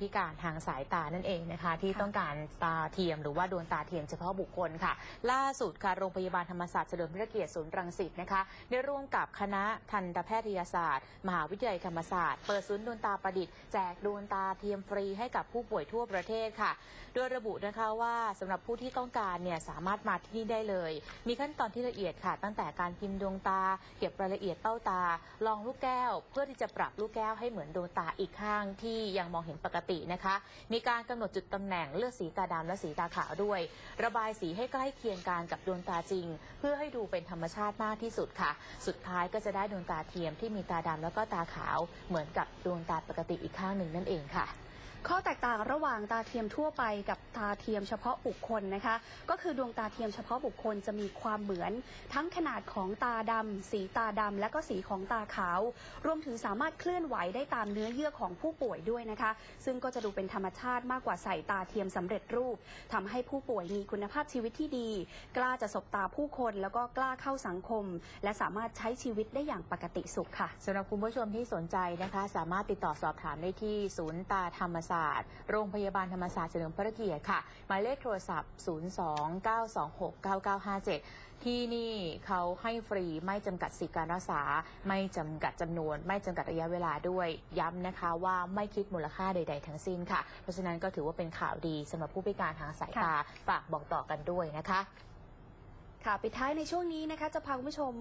พิการทางสายตานั่นเองนะคะ ที่ค่ะต้องการตาเทียมหรือว่าดวงตาเทียมเฉพาะบุคคลค่ะ ล่าสุดค่ะโรงพยาบาลธรรมศาสตร์เฉลิมพระเกียรติศูนย์รังสิตนะคะได้ร่วมกับคณะทันตแพทยศาสตร์ มหาวิทยาลัยธรรมศาสตร์เปิดศูนย์ดวงตาประดิษฐ์แจกดวงตาเทียมฟรีให้กับผู้ป่วยทั่วประเทศค่ะ โดยระบุนะคะว่าสำหรับผู้ที่ต้องการเนี่ยสามารถมาที่นี่ได้เลย มีขั้นตอนที่ละเอียดค่ะ ตั้งแต่การพิมพ์ดวงตา เก็บรายละเอียดเป้าตา ลองลูกแก้ว เพื่อที่จะปรับลูกแก้วให้เหมือนดวงตาอีกข้างที่ยังมองเห็นปกตินะคะ มีการกำหนดจุดตำแหน่งเลือกสีตาดำและสีตาขาวด้วย ระบายสีให้ใกล้เคียงกันกับดวงตาจริง เพื่อให้ดูเป็นธรรมชาติมากที่สุดค่ะ สุดท้ายก็จะได้ดวงตาเทียมที่มีตาดำแล้วก็ตาขาว เหมือนกับดวงตาปกติอีกข้างหนึ่งนั่นเองค่ะ ข้อแตกต่างระหว่างตาเทียมทั่วไปกับตาเทียมเฉพาะบุคคลนะคะ ก็คือดวงตาเทียมเฉพาะบุคคลจะมีความเหมือน ทั้งขนาดของตาดำสีตาดำและก็สีของตาขาว รวมถึงสามารถเคลื่อนไหวได้ตามเนื้อเยื่อของผู้ป่วยด้วยนะคะ ซึ่งก็จะดูเป็นธรรมชาติมากกว่าใส่ตาเทียมสำเร็จรูปทำให้ผู้ป่วยมีคุณภาพชีวิตที่ดี กล้าจะสบตาผู้คนแล้วก็กล้าเข้าสังคม และสามารถใช้ชีวิตได้อย่างปกติสุขค่ะสำหรับคุณผู้ชมที่สนใจนะคะ สามารถติดต่อสอบถามได้ที่ศูนย์ตาธรรมศาสตร์ โรงพยาบาลธรรมศาสตร์เฉลิมพระเกียรติค่ะ หมายเลขโทรศัพท์ 029269957 ที่นี่เขาให้ฟรีไม่จำกัดสิทธิการรักษา ไม่จำกัดจำนวน ไม่จำกัดระยะเวลาด้วย ย้ำนะคะว่าไม่คิดมูลค่าใด ๆ ทั้งสิ้นค่ะ เพราะฉะนั้นก็ถือว่าเป็นข่าวดีสำหรับผู้พิการทางสายตาฝากบอกต่อกันด้วยนะคะค่ะปิดท้ายในช่วงนี้นะคะ จะพาคุณผู้ชม